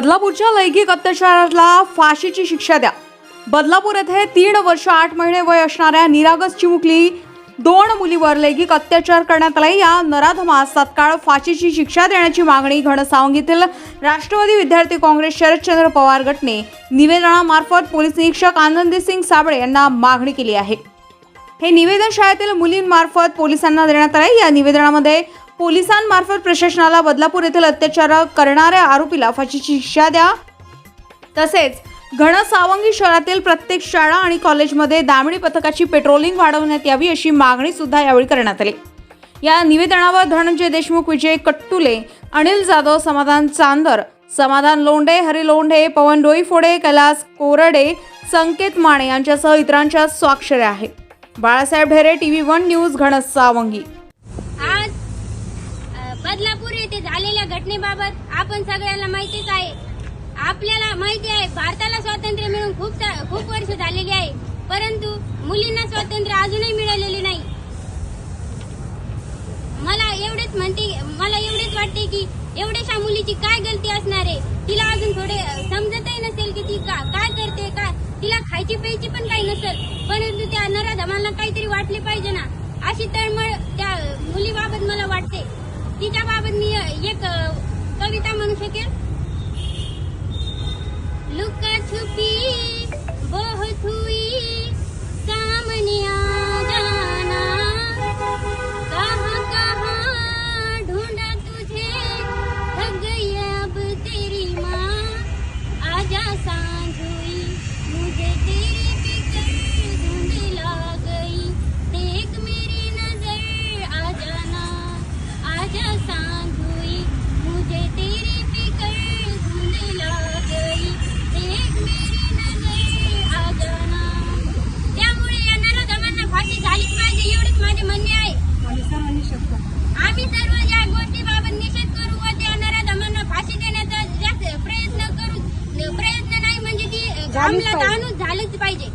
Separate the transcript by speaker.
Speaker 1: बदलापूरच्या लैंगिक अत्याचाराला फाशीची शिक्षा द्या. बदलापूर येथे तीन वर्ष आठ महिने वय असणाऱ्या निरागस चिमुकली दोन मुलीवर लैंगिक अत्याचार करण्यात आला या नराधमास तात्काळ फाशीची शिक्षा देण्याची मागणी घनसावंगीतील राष्ट्रवादी विद्यार्थी काँग्रेस शरदचंद्र पवार गटने निवेदनामार्फत पोलीस निरीक्षक आनंदी सिंग साबळे यांना मागणी केली आहे. हे निवेदन शाळेतील मुलींमार्फत पोलिसांना देण्यात आले या निवेदनामध्ये पोलिसांमार्फत प्रशासनाला बदलापूर येथील अत्याचार करणाऱ्या आरोपीला फाशीची शिक्षा द्या. तसेच घनसावंगी शहरातील प्रत्येक शाळा आणि कॉलेजमध्ये दामडी पथकाची पेट्रोलिंग वाढवण्यात यावी अशी मागणी सुद्धा यावेळी करण्यात आली. या निवेदनावर धनंजय देशमुख विजय कट्टुले अनिल जाधव समाधान चांदर समाधान लोंढे हरी लोंढे पवन डोईफोडे कैलास कोरडे संकेत माने यांच्यासह इतरांच्या स्वाक्षऱ्या आहेत. Balasaheb Dhere TV one news Ghansawangi
Speaker 2: आज बदलापूर येथे झालेल्या घटनेबाबत आपण सगळ्यांना माहितीच आहे. आपल्याला माहिती आहे भारताला स्वातंत्र्य मिळून खूप खूप वर्ष झालेली आहे. परंतु मुलींना स्वातंत्र्य अजूनही मिळालेले नाही. मला एवढेच म्हणते मला एवढेच वाटते की एवढ्याशा मुलीची काय गलती असणार आहे? तिला अजून थोडे अ, समजतही नसेल की ती का काय करते काय तिला खायची प्यायची पण काही नसेल. परंतु त्या नराधमांना काहीतरी वाटले पाहिजे ना. अशी तळमळ त्या मुलीबाबत मला वाटते. तिच्याबाबत मी एक झालीच पाहिजे.